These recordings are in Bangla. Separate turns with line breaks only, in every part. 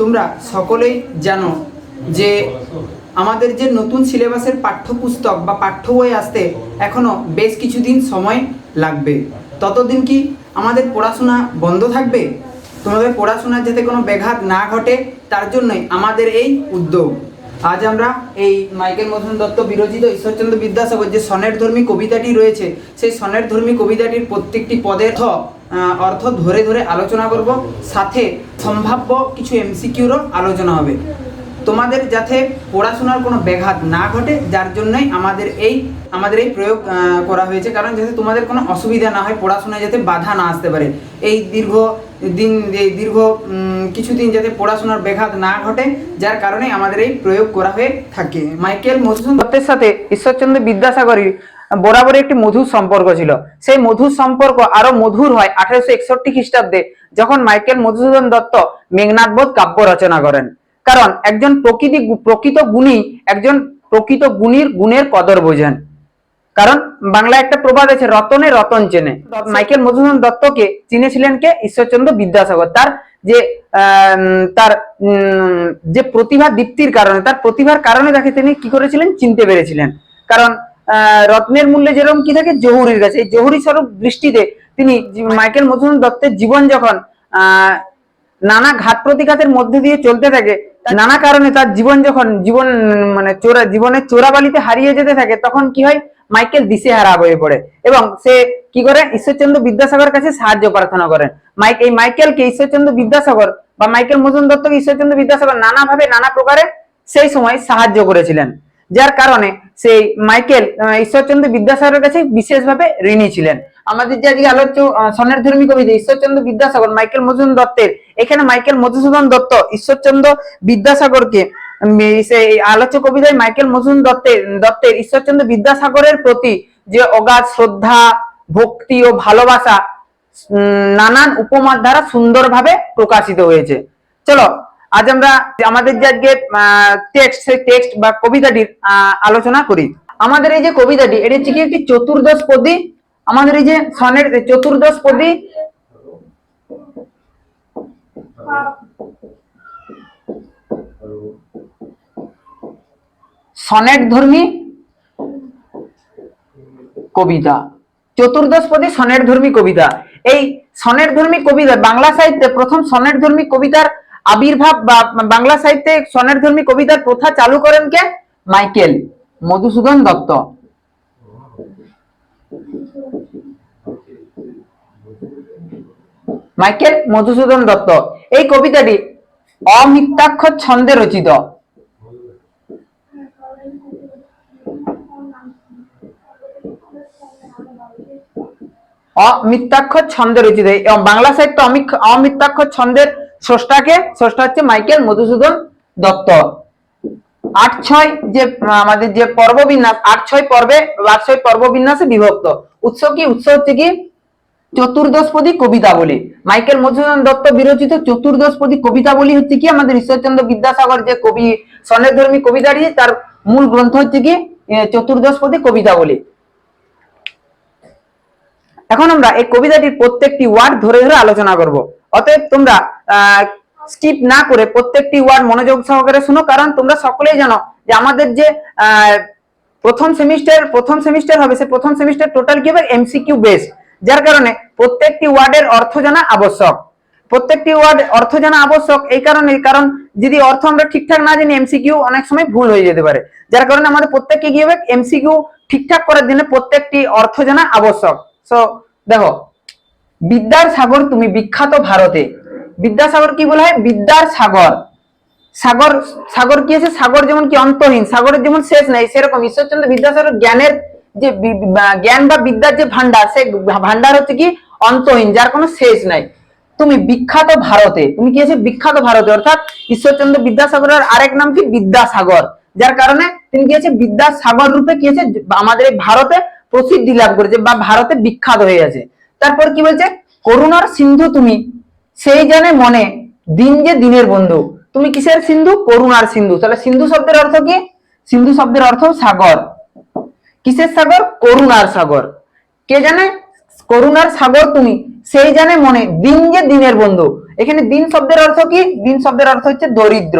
তোমরা সকলেই জানো যে আমাদের যে নতুন সিলেবাসের পাঠ্যপুস্তক বা পাঠ্য বই আসতে এখনও বেশ কিছুদিন সময় লাগবে। ততদিন কি আমাদের পড়াশোনা বন্ধ থাকবে? তোমাদের পড়াশোনার যাতে কোনো ব্যাঘাত না ঘটে, তার জন্যই আমাদের এই উদ্যোগ। আজ আমরা এই মাইকেল মধুন দত্ত বিরোচিত ঈশ্বরচন্দ্র বিদ্যাসাগর যে সনের ধর্মী কবিতাটি রয়েছে সেই সনের ধর্মী কবিতাটির প্রত্যেকটি পদের অর্থ, অর্থ ধরে ধরে আলোচনা করব। সাথে সম্ভাব্য কিছু এমসিকিউরও আলোচনা হবে। তোমাদের যাতে পড়াশোনার কোনো ব্যাঘাত না ঘটে, যার জন্যই আমাদের এই আমাদের এই প্রয়োগ করা হয়েছে। কারণ যাতে তোমাদের কোনো অসুবিধা না হয়, পড়াশোনায় যাতে বাধা না আসতে পারে। এই দীর্ঘ দিন দীর্ঘ কিছুদিন যাতে পড়াশোনার ব্যাঘাত না ঘটে, যার কারণে আমাদের এই প্রয়োগ করা হয়ে থাকে। মাইকেল মধুসূদন দত্তের সাথে ঈশ্বরচন্দ্র বিদ্যাসাগরের বরাবরই একটি মধুর সম্পর্ক ছিল। সেই মধুর সম্পর্ক আরও মধুর হয় আঠারোশো একষট্টি খ্রিস্টাব্দে, যখন মাইকেল মধুসূদন দত্ত মেঘনাথবোধ কাব্য রচনা করেন। কারণ একজন প্রকৃতি প্রকৃত গুণী একজন প্রকৃত গুণীর গুণের কদর বোঝেন কারণ বাংলায় একটা প্রবাদ আছে রতনে রতন চেনে। মাইকেল মধুসূদন দত্তকে চিনেছিলেন কে? ঈশ্বরচন্দ্র বিদ্যাসাগর। তার যে তার যে প্রতিভা দীপ্তির কারণে তার প্রতিভার কারণে তাকে তিনি কি করেছিলেন? চিনতে পেরেছিলেন। কারণ আহ, রত্নের মূল্যে যেরকম কি থাকে জহুরির কাছে। এই জহুরি স্বরূপ দৃষ্টিতে তিনি মাইকেল মধুসূদন দত্তের জীবন যখন আহ নানা ঘাত প্রতিঘাতের মধ্যে দিয়ে চলতে থাকে নানা কারণে তার জীবন যখন জীবন মানে চোরা জীবনের চোরাবালিতে হারিয়ে যেতে থাকে, তখন কি হয়? মাইকেল দিশেহারা হয়ে পড়ে এবং সে কি করে? ঈশ্বরচন্দ্র বিদ্যাসাগর কাছে সাহায্য প্রার্থনা করেন। মাইক এই মাইকেলকে ঈশ্বরচন্দ্র বিদ্যাসাগর বা মাইকেল মজুন দত্তকে ঈশ্বরচন্দ্র বিদ্যাসাগর নানাভাবে নানা প্রকারে সেই সময় সাহায্য করেছিলেন, যার কারণে সেই মাইকেল ঈশ্বরচন্দ্র বিদ্যাসাগরের কাছে বিশেষভাবে ঋণী ছিলেন। আমাদের যে আজকে আলোচ্য স্বর্ণের ধর্মী কবিতা ঈশ্বরচন্দ্র বিদ্যাসাগর, মাইকেল মধুসূদন দত্তের, এখানে মাইকেল মধুসূদন দত্ত, ঈশ্বরচন্দ্র বিদ্যাসাগরকে আলোচ্য কবিতায় মাইকেল মধুসূদন দত্তের দত্তের ঈশ্বরচন্দ্র বিদ্যাসাগরের প্রতি যে অগাধ শ্রদ্ধা, ভক্তি ও ভালোবাসা নানান উপমার দ্বারা সুন্দরভাবে প্রকাশিত হয়েছে। চলো, আজ আমরা আমাদের যে আজকে টেক্সট সেই টেক্সট বা কবিতাটির আলোচনা করি। আমাদের এই যে কবিতাটি, এটি হচ্ছে কি একটি চতুর্দশ পদী আমাদের এই যে সনের চতুর্দশ পদী সনেট ধর্মী কবিতা। চতুর্দশ পদী সনেট ধর্মী কবিতা। এই সনেট ধর্মী কবিতা বাংলা সাহিত্যে প্রথম সনেট ধর্মী কবিতার আবির্ভাব বা বাংলা সাহিত্যে সনেট ধর্মী কবিতার প্রথা চালু করেন কে? মাইকেল মধুসূদন দত্ত। মাইকেল মধুসূদন দত্ত। এই কবিতাটি অমিত্যাক্ষর ছন্দে রচিত। অমিত্যাক্ষর ছন্দে রচিত। এই বাংলা সাহিত্য অমিত্যাক্ষর ছন্দের স্রষ্টাকে, স্রষ্টা হচ্ছে মাইকেল মধুসূদন দত্ত। আট ছয় যে, আমাদের যে পর্ব বিন্যাস আট ছয় পর্বে, আট ছয় পর্ব বিন্যাসে বিভক্ত। উৎস কি? উৎস হচ্ছে কি? চতুর্দশপদী কবিতাবলী মাইকেল মধুসূদন দত্ত বিরচিত চতুর্দশপদী কবিতাবলী হচ্ছে কি? আমাদের ঈশ্বরচন্দ্র বিদ্যাসাগর যে কবি সনের ধর্মী কবিতাটি তার মূল গ্রন্থ হচ্ছে কি? চতুর্দশপদী কবিতাবলী এখন আমরা এই কবিতাটির প্রত্যেকটি ওয়ার্ড ধরে ধরে আলোচনা করব। অতএব তোমরা স্কিপ না করে প্রত্যেকটি ওয়ার্ড মনোযোগ সহকারে শুনো কারণ তোমরা সকলেই জানো যে আমাদের যে আহ, প্রথম সেমিস্টার প্রথম সেমিস্টার হবে সে প্রথম সেমিস্টার টোটাল কি হবে? এমসিকিউ বেস যার কারণে প্রত্যেকটি ওয়ার্ডের অর্থ জানা আবশ্যক। প্রত্যেকটি ওয়ার্ড অর্থ জানা আবশ্যক এই কারণে, কারণ যদি অর্থ আমরা ঠিকঠাক না জানি এমসিকিউ অনেক সময় ভুল হয়ে যেতে পারে। যার কারণে আমাদের প্রত্যেককে কি হবে? এমসিকিউ ঠিকঠাক করার জন্য প্রত্যেকটি অর্থ জানা আবশ্যক। সো দেখো, বিদ্যার সাগর তুমি বিখ্যাত ভারতে। বিদ্যাসাগর কি বলা হয়? বিদ্যার সাগর। সাগর সাগর কি আছে? সাগর যেমন কি অন্তহীন, সাগরের যেমন শেষ নাই, সেরকম ঈশ্বরচন্দ্র বিদ্যাসাগর জ্ঞানের যে জ্ঞান বা বিদ্যার যে ভান্ডার সে ভান্ডার হচ্ছে কি অন্তহীন, যার কোনো শেষ নাই। তুমি বিখ্যাত ভারতে, তুমি কি আছে? বিখ্যাত ভারতে, অর্থাৎ ঈশ্বরচন্দ্র বিদ্যাসাগরের আরেক নাম কি? বিদ্যাসাগর। যার কারণে তিনি কি আছে? বিদ্যাসাগর রূপে কি আছে? আমাদের এই ভারতে প্রসিদ্ধি লাভ করেছে বা ভারতে বিখ্যাত হয়ে আছে তারপর কি বলছে? করুণার সিন্ধু তুমি, সেই জানে মনে, দিন যে দিনের বন্ধু। তুমি কিসের সিন্ধু? করুণার সিন্ধু। তাহলে সিন্ধু শব্দের অর্থ কি? সিন্ধু শব্দের অর্থ সাগর।
কিসের সাগর? করুণার সাগর। কে জানে? করুণার সাগর তুমি। সেই জানে মনে। দিন যে দিনের বন্ধু। এখানে দিন শব্দের অর্থ কি? দিন শব্দের অর্থ হচ্ছে দরিদ্র।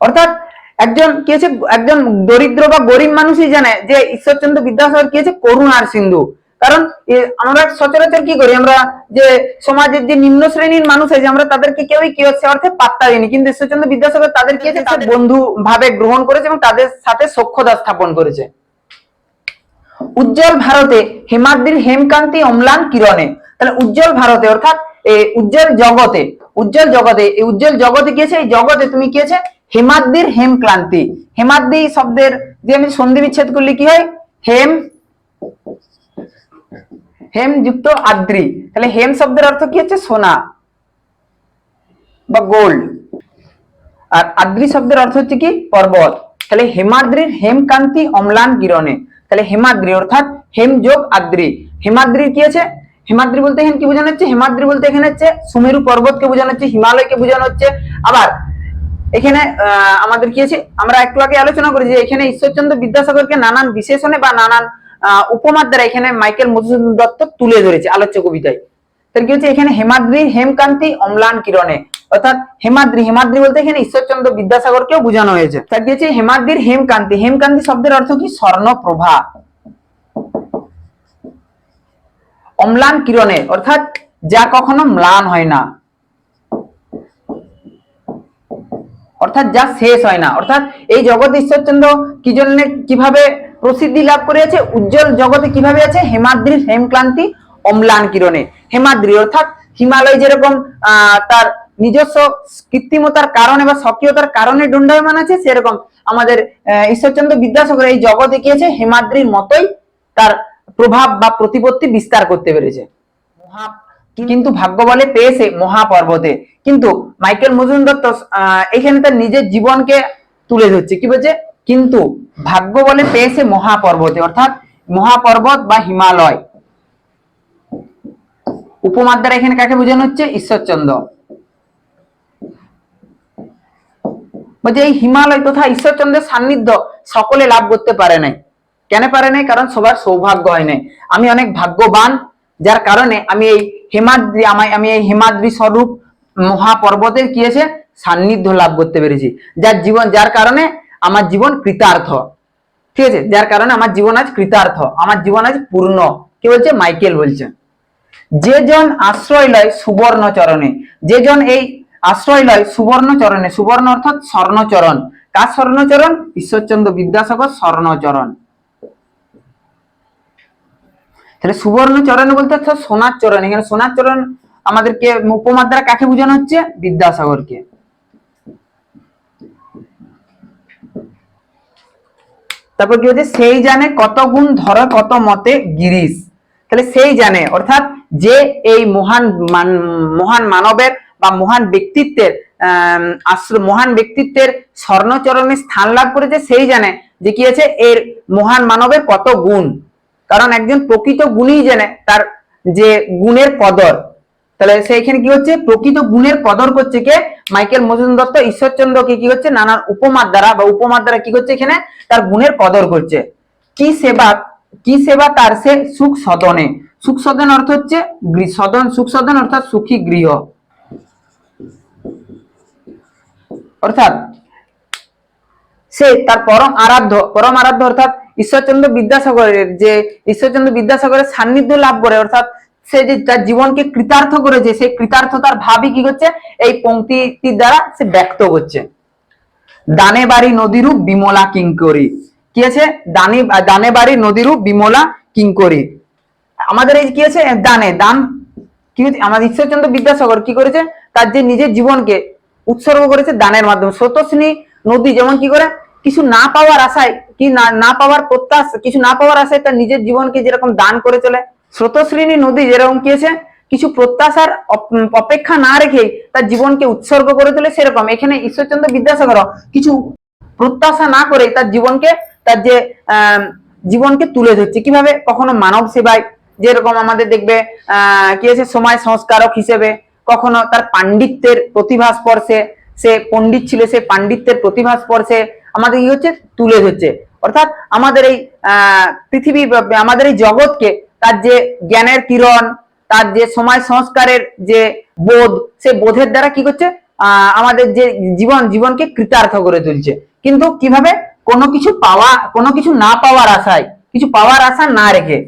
অর্থাৎ একজন কি আছে একজন দরিদ্র বা গরিব মানুষই জানে যে ঈশ্বরচন্দ্র বিদ্যাসাগর কি আছে করুণার সিন্ধু। কারণ আমরা সচরাচর কি করি আমরা যে সমাজের যে নিম্ন শ্রেণির মানুষ আছে আমরা তাদেরকে কেউই কি হচ্ছে অর্থে পাত্তা দিইনি কিন্তু ঈশ্বরচন্দ্র বিদ্যাসাগর তাদের কি আছে তার বন্ধু ভাবে গ্রহণ করেছে এবং তাদের সাথে সখ্যতা স্থাপন করেছে। উজ্জ্বল ভারতে হেমাদ্রির হেমকান্তি অম্লান কিরণে। তাহলে উজ্জ্বল ভারতে অর্থাৎ এই উজ্জ্বল জগতে উজ্জ্বল জগতে এই উজ্জ্বল জগতে কি আছে? এই জগতে তুমি কি আছে? হেমাদ্রির হেমক্লান্তি। হেমাদ্রি শব্দের যে আমি সন্ধি বিচ্ছেদ করলে কি হয়? হেম হেম যুক্ত আদ্রি। তাহলে হেম শব্দের অর্থ কি হচ্ছে? সোনা বা গোল্ড আর আদ্রি শব্দের অর্থ হচ্ছে কি? পর্বত। তাহলে হেমাদ্রির হেমকান্তি অম্লান কিরণে। তাহলে হেমাদ্রি অর্থাৎ হেম যোগ আদ্রি। হেমাদ্রির কি আছে? হেমাদ্রি বলতে এখানে কি বোঝানো হচ্ছে? হেমাদ্রি বলতে এখানে হচ্ছে সুমেরু পর্বতকে বোঝানো হচ্ছে, হিমালয়কে বোঝানো হচ্ছে। আবার এখানে আমাদের কি আছে? আমরা একটু আগে আলোচনা করি যে এখানে ঈশ্বরচন্দ্র বিদ্যাসাগরকে নানান বিশেষণে বা নানান উপমার দ্বারা এখানে মাইকেল মধুসূদন দত্ত তুলে ধরেছে, আলোচ্য কবিতায়। তাহলে কি হচ্ছে, এখানে হেমাদ্রি, হেমকান্তি, অম্লান কিরণে। অর্থাৎ হেমাদ্রি হেমাদ্রি বলতে এখানে ঈশ্বরচন্দ্র বিদ্যাসাগরকেও বোঝানো হয়েছে। তার কি হচ্ছে, হেমাদ্রির হেমকান্তি হেমকান্তি শব্দের অর্থ কি? স্বর্ণপ্রভা। অম্লান কিরণে, অর্থাৎ যা কখনো ম্লান হয় না। অর্থাৎ যা শেষ হয় না। অর্থাৎ এই জগৎ ঈশ্বরচন্দ্র কি জন্য, কীভাবে প্রসিদ্ধি লাভ করেছে উজ্জ্বল জগতে কীভাবে আছে? হেমাদ্রির হেমক্লান্তি অম্লান কিরণে। হেমাদ্রি অর্থাৎ হিমালয় যেরকম তার নিজস্ব কৃত্রিমতার কারণে বা সক্রিয়তার কারণে দণ্ডায়মান আছে সেরকম আমাদের ঈশ্বরচন্দ্র বিদ্যাসাগর এই জগতে কি আছে? হেমাদ্রির মতোই তার প্রভাব বা প্রতিপত্তি বিস্তার করতে পেরেছে। মহা কিন্তু ভাগ্য বলে পেয়েছে মহাপর্বতে। কিন্তু মাইকেল মজুন দত্ত আহ, এখানে তার নিজের জীবনকে তুলে ধরছে। কি বলছে? কিন্তু ভাগ্য বলে পেয়েছে মহাপর্বতে, অর্থাৎ মহাপর্বত বা হিমালয়। উপমার দ্বারা এখানে কাকে বোঝানো হচ্ছে? ঈশ্বরচন্দ্র। বলছে, এই হিমালয় তথা ঈশ্বরচন্দ্রের সান্নিধ্য সকলে লাভ করতে পারে নাই। কেন পারে নাই? কারণ সবার সৌভাগ্য হয় নাই। আমি অনেক ভাগ্যবান, যার কারণে আমি এই হেমাদ্রি, আমায়, আমি এই হেমাদ্রি স্বরূপ মহাপর্বতের কি আছে সান্নিধ্য লাভ করতে পেরেছি। যার জীবন, যার কারণে আমার জীবন কৃতার্থ। ঠিক আছে? যার কারণে আমার জীবন আজ কৃতার্থ। আমার জীবন আজ পূর্ণ। কি বলছে? মাইকেল বলছে। যে জন আশ্রয় লয় সুবর্ণ চরণে যে জন এই আশ্রয় লয় সুবর্ণ চরণে সুবর্ণ অর্থাৎ স্বর্ণচরণ। কার স্বর্ণচরণ? ঈশ্বরচন্দ্র বিদ্যাসাগর স্বর্ণচরণ। তাহলে সুবর্ণ চরণ বলতে সোনার চরণ। এখানে সোনার চরণ আমাদেরকে উপমার কাকে বোঝানো হচ্ছে? বিদ্যাসাগরকে। তারপর কি হচ্ছে? সেই জানে কত গুণ ধর, কত মতে গিরিশ। তাহলে সেই জানে, অর্থাৎ যে এই মহান মহান মানবের বা মহান ব্যক্তিত্বের আহ আশ্র- মহান ব্যক্তিত্বের স্বর্ণচরণে স্থান লাভ করেছে, সেই জানে যে কি আছে? এর মহান মানবের কত গুণ। কারণ একজন প্রকৃত গুণই জানে তার যে গুণের কদর। তাহলে সেইখানে কি হচ্ছে? প্রকৃত গুণের কদর করছে কে? মাইকেল মজুমদার দত্ত ঈশ্বরচন্দ্রকে কি হচ্ছে? নানান উপমার দ্বারা বা উপমার দ্বারা কি করছে এখানে? তার গুণের কদর করছে। কি সেবা কি সেবা তার সে সুখ সদনে? সুখ সদন অর্থ হচ্ছে সদন, সুখ সদন অর্থাৎ সুখী গৃহ। অর্থাৎ সে তার পরম আরাধ্য পরম আরাধ্য অর্থাৎ ঈশ্বরচন্দ্র বিদ্যাসাগরের যে, ঈশ্বরচন্দ্র বিদ্যাসাগরের সান্নিধ্য লাভ করে, অর্থাৎ সে যে তার জীবনকে কৃতার্থ করেছে, সেই কৃতার্থতার ভাবই কি করছে? এই পঙ্ক্তিটির দ্বারা সে ব্যক্ত করছে। দানে বাড়ি নদীরূপ বিমলা কিঙ্করি। কি আছে? দানে দানে বাড়ি নদীরূপ বিমলা কিঙ্করি। আমাদের এই কি আছে? দানে, দান। কি? আমাদের ঈশ্বরচন্দ্র বিদ্যাসাগর কি করেছে? তার যে নিজের জীবনকে উৎসর্গ করেছে দানের মাধ্যমে। স্রোতস্বিনী নদী যেমন কি করে? কিছু না পাওয়ার আশায়, কি না পাওয়ার প্রত্যাশ, কিছু না পাওয়ার আশায় তার নিজের জীবনকে যেরকম দান করে চলে স্রোতস্বিনী নদী যেরকম কি কিছু প্রত্যাশার অপ- অপেক্ষা না রেখে তার জীবনকে উৎসর্গ করে তোলে সেরকম। এখানে ঈশ্বরচন্দ্র বিদ্যাসাগর কিছু প্রত্যাশা না করে তার জীবনকে, তার যে জীবনকে তুলে ধরছে। কীভাবে? কখনো মানব সেবায়, যেরকম আমাদের দেখবে কি আছে, সময় সংস্কারক হিসেবে। কখনো তার পাণ্ডিত্যের প্রতিভা স্পর্শে, সে পণ্ডিত ছিল, সে পাণ্ডিত্যের প্রতিভা স্পর্শে আমাদের কি হচ্ছে? তুলে ধরছে। অর্থাৎ আমাদের এই পৃথিবী আমাদের এই জগৎকে তার যে জ্ঞানের কিরণ, তার যে সময় সংস্কারের যে বোধ, সে বোধের দ্বারা কি করছে? আমাদের যে জীবন, জীবনকে কৃতার্থ করে তুলছে। কিন্তু কীভাবে? কোনো কিছু পাওয়া, কোনো কিছু না পাওয়ার আশায়, কিছু পাওয়ার আশা না রেখে।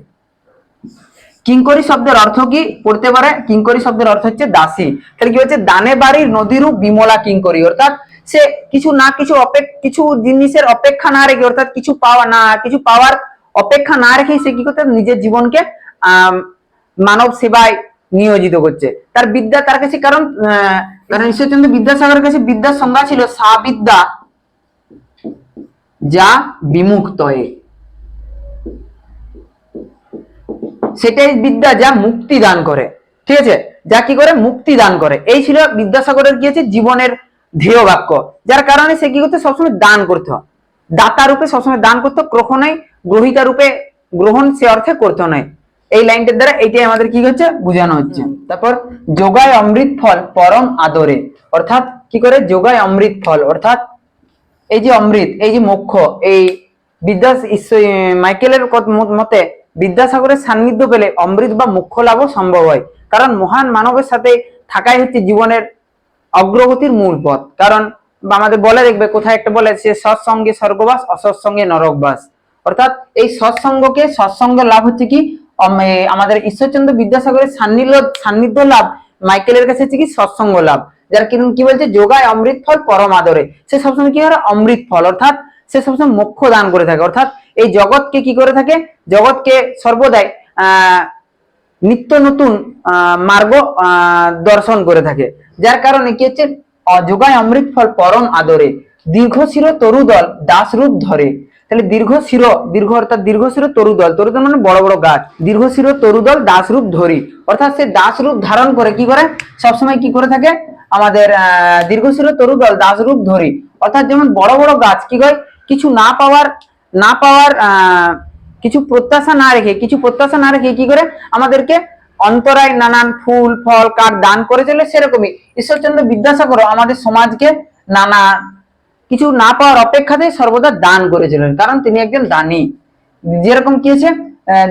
কিঙ্করি শব্দের অর্থ কি? পড়তে পারে? কিঙ্করি শব্দের অর্থ হচ্ছে দাসী। তাহলে কি হচ্ছে? দানে বাড়ির নদীরূপ বিমলা কিঙ্করি, অর্থাৎ সে কিছু না কিছু অপেক কিছু জিনিসের অপেক্ষা না রেখে, অর্থাৎ কিছু পাওয়া না, কিছু পাওয়ার অপেক্ষা না রেখেই সে কি করতে নিজের জীবনকে মানব সেবায় নিয়োজিত করছে। তার বিদ্যা তার কাছে কারণ কারণ ঈশ্বরচন্দ্র বিদ্যাসাগরের কাছে বিদ্যার সংজ্ঞা ছিল সা বিদ্যা যা বিমুক্তয়ে। সেটাই বিদ্যা যা মুক্তি দান করে। ঠিক আছে? যা কি করে? মুক্তি দান করে। এই ছিল বিদ্যাসাগরের কি আছে? জীবনের ধ্যেয় বাক্য। যার কারণে সে কি করতে? সবসময় দান করতে হয়। দাতা রূপে সবসময় দান করতে কখনোই গ্রহিতা রূপে গ্রহণ সে অর্থে করতো নয় এই লাইনটার দ্বারা এইটাই আমাদের কি হচ্ছে? বোঝানো হচ্ছে। তারপর যোগায় অমৃত ফল পরম আদরে। অর্থাৎ কি করে? যোগায় অমৃত ফল। অর্থাৎ এই যে অমৃত এই যে মোক্ষ এই বিদ্যাস মাইকেলের মতে বিদ্যাসাগরের সান্নিধ্য পেলে অমৃত বা মোক্ষ লাভও সম্ভব হয়। কারণ মহান মানবের সাথে থাকাই হচ্ছে জীবনের অগ্রগতির মূল পথ। কারণ আমাদের বলে দেখবে কোথায় একটা বলে সে সৎসঙ্গে স্বর্গবাস, অসৎসঙ্গে নরকবাস। অর্থাৎ এই সৎসঙ্গকে সৎসঙ্গ লাভ হচ্ছে কি? আমাদের ঈশ্বরচন্দ্র বিদ্যাসাগরের সান্নিধ্য সান্নিধ্য লাভ, মাইকেলের কাছে হচ্ছে কি সৎসঙ্গ লাভ। যার কিরণ কি বলছে? যোগায় অমৃত ফল পরম আদরে। সে সবসময় কি করে? অমৃত ফল। অর্থাৎ সে সবসময় মোক্ষ দান করে থাকে। অর্থাৎ এই জগৎকে কি করে থাকে? জগৎকে সর্বদাই নিত্য নতুন মার্গ দর্শন করে থাকে। যার কারণে কি হচ্ছে? অযোগায় অমৃত ফল পরম আদরে। দীর্ঘ শির তরুদল দাস রূপ ধরে। তাহলে দীর্ঘ শির দীর্ঘ অর্থাৎ দীর্ঘ শির তরুদল তরুদল মানে বড় বড় গাছ। দীর্ঘ শির তরুদল দাস রূপ ধরি। অর্থাৎ সে দাস রূপ ধারণ করে, কি করে? সবসময় কি করে থাকে? আমাদের দীর্ঘ শির তরুদল দাস রূপ ধরি। অর্থাৎ যেমন বড় বড় গাছ, কি করে? কিছু না পাওয়ার না পাওয়ার কিছু প্রত্যাশা না রেখে, কিছু প্রত্যাশা না রেখে কি করে? আমাদেরকে অন্তরায় নানান ফুল, ফল, কাঠ দান করে চলে সেরকমই। ঈশ্বরচন্দ্র বিদ্যাসাগর আমাদের সমাজকে নানা কিছু না পাওয়ার অপেক্ষাতে সর্বদা দান করেছিলেন কারণ তিনি একজন দানী। যেরকম কি আছে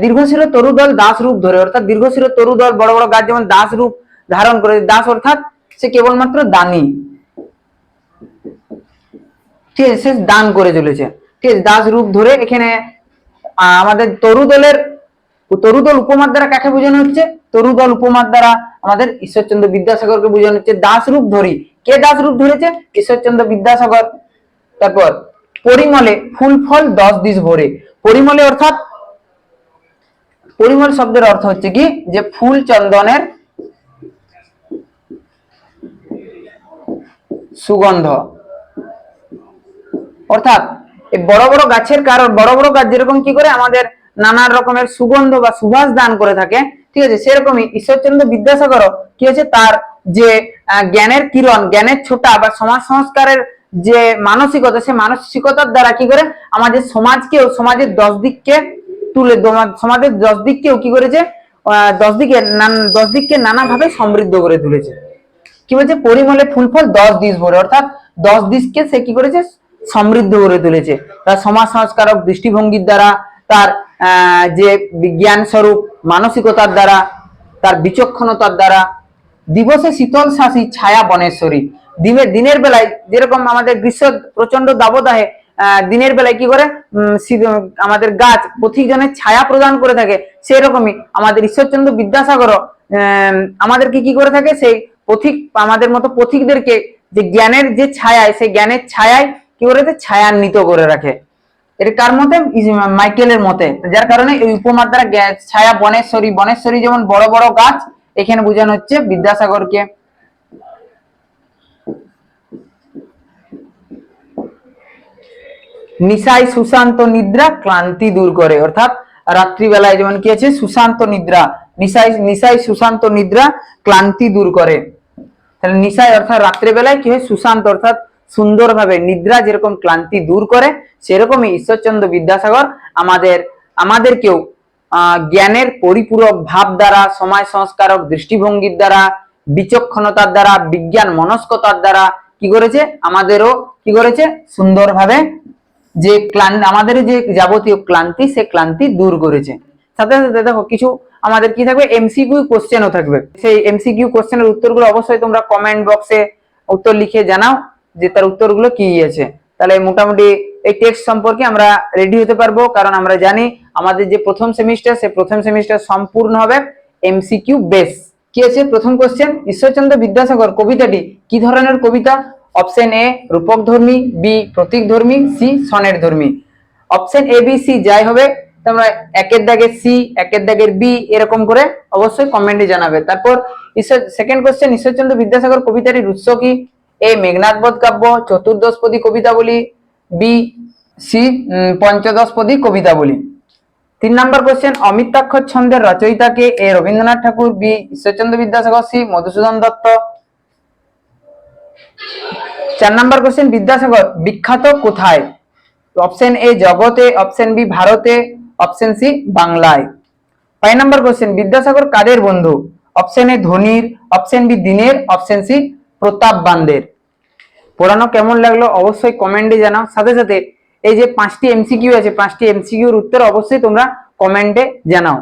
দীর্ঘশির তরুদল দাস রূপ ধরে, অর্থাৎ দীর্ঘশির তরুদল বড় বড় গাছ যেমন দাস রূপ ধারণ করে, দাস অর্থাৎ সে কেবলমাত্র দানী। ঠিক আছে, সে দান করে চলেছে। ঠিক আছে, দাস রূপ ধরে এখানে আমাদের তরুদলের তরুদল উপমার দ্বারা কাকে বোঝানো হচ্ছে? তরুদল উপমার দ্বারা আমাদের ঈশ্বরচন্দ্র বিদ্যাসাগরকে বোঝানো হচ্ছে দাস রূপ ধরি। কে দাস রূপ ধরেছে? ঈশ্বরচন্দ্র বিদ্যাসাগর। তারপর, পরিমলে ফুল ফল দশ দিস ভরে। পরিমলে অর্থাৎ, পরিমল শব্দের অর্থ হচ্ছে কি? যে ফুল চন্দনের সুগন্ধ। অর্থাৎ এই বড় বড় গাছের কারণ, বড় বড় গাছ যেরকম কি করে আমাদের নানা রকমের সুগন্ধ বা সুবাস দান করে থাকে ঠিক আছে, সেরকমই ঈশ্বরচন্দ্র বিদ্যাসাগর কি হয়েছে? তার যে জ্ঞানের কিরণ, জ্ঞানের ছোটা বা সমাজ সংস্কারের যে মানসিকতা, সে মানসিকতার দ্বারা কি করে? আমাদের সমাজকেও, সমাজের দশ দিককে তুলে সমাজের দশ দিককেও কি করেছে? দশ দিকে দশ দিককে নানাভাবে সমৃদ্ধ করে তুলেছে। কি বলছে? পরিমলে ফুল ফল দশ দিস ভরে, অর্থাৎ দশ দিসকে সে কি করেছে? সমৃদ্ধ করে তুলেছে। তার সমাজ সংস্কারক দৃষ্টিভঙ্গির দ্বারা, তার যে বিজ্ঞান স্বরূপ মানসিকতার দ্বারা, তার বিচক্ষণতার দ্বারা, দিবসে শীতল শাসী ছায়া বনেশ্বরী। দিনের দিনের বেলায় যেরকম আমাদের গ্রীষ্ম প্রচণ্ড দাবদাহে দিনের বেলায় কি করে? আমাদের গাছ পথিকজনের ছায়া প্রদান করে থাকে সেরকমই আমাদের ঈশ্বরচন্দ্র বিদ্যাসাগর আমাদেরকে কি করে থাকে? সেই পথিক আমাদের মতো পথিকদেরকে যে জ্ঞানের যে ছায়ায়, সেই জ্ঞানের ছায়ায় কি করে? ছায়ান্বিত করে রাখে। এটা কার মতে? মাইকেলের মতে। যার কারণে এই উপমার দ্বারা ছায়া, বনেশ্বরী বনেশ্বরী যেমন বড় বড় গাছ, এখানে বোঝানো হচ্ছে বিদ্যাসাগরকে। নিশাই সুশান্ত নিদ্রা, ক্লান্তি দূর করে। অর্থাৎ রাত্রিবেলায় যেমন কি আছে? সুশান্ত নিদ্রা। নিশাই নিশাই সুশান্ত নিদ্রা, ক্লান্তি দূর করে। তাহলে নিশায় অর্থাৎ রাত্রিবেলায় কি হয়? সুশান্ত, অর্থাৎ সুন্দরভাবে নিদ্রা যেরকম ক্লান্তি দূর করে, সেরকমই ঈশ্বরচন্দ্র বিদ্যাসাগর আমাদের, আমাদেরকেও জ্ঞানের পরিপূরক ভাব দ্বারা সমাজ সংস্কারক দৃষ্টিভঙ্গির দ্বারা, বিচক্ষণতার দ্বারা, বিজ্ঞান মনস্কতার দ্বারা কি করেছে? আমাদেরও কি করেছে? সুন্দরভাবে যে ক্লান, আমাদের যে যাবতীয় ক্লান্তি, সে ক্লান্তি দূর করেছে। সাথে সাথে দেখো কিছু আমাদের কি থাকবে? এমসিকিউ কোশ্চেনও থাকবে। সেই এমসিকিউ কোশ্চেনের উত্তরগুলো অবশ্যই তোমরা কমেন্ট বক্সে উত্তর লিখে জানাও। যে তার উত্তরগুলো কি আছে। তাহলে মোটামুটি এই টেক্সট সম্পর্কে আমরা রেডি হতে পারব, কারণ আমরা জানি আমাদের যে প্রথম সেমিস্টার সে প্রথম সেমিস্টার সম্পূর্ণ হবে এমসিকিউ বেস কি আছে? প্রথম কোশ্চেন ঈশ্বরচন্দ্র বিদ্যাসাগর কবিতাটি কি ধরনের কবিতা? অপশন এ রূপক ধর্মী বি প্রতীক ধর্মী সি সনের ধর্মী। অপশন এ বি সি যাই হবে, তোমরা একের দাগের সি একের দাগের বি এরকম করে অবশ্যই কমেন্টে জানাবে। তারপর ঈশ্বর সেকেন্ড কোশ্চেন ঈশ্বরচন্দ্র বিদ্যাসাগর কবিতাটির উৎস কি? এ মেঘনাথবধ কাব্য, চতুর্দশপদী কবিতা বলি, বি সি পঞ্চদশপদী কবিতা বলি। তিন নম্বর কোশ্চেন অমিতাক্ষর ছন্দের রচয়িতাকে A Rabindranath Tagore, B Ishwarchandra Vidyasagar, C Madhusudan Dutta. চার নম্বর কোশ্চেন বিদ্যাসাগর, বিখ্যাত কোথায়? অপশন এ জগতে অপশন বি ভারতে অপশন সি বাংলায়। পাঁচ নম্বর কোশ্চেন বিদ্যাসাগর কাদের বন্ধু? অপশন এ ধোনির অপশন বি দিনের অপশন সি প্রতাপবানদের পড়ানো কেমন লাগল অবশ্যই কমেন্টে জানাও। সাথে সাথে এই যে পাঁচটি এমসিকিউ আছে, পাঁচটি এমসিকিউর উত্তর অবশ্যই তোমরা কমেন্টে জানাও।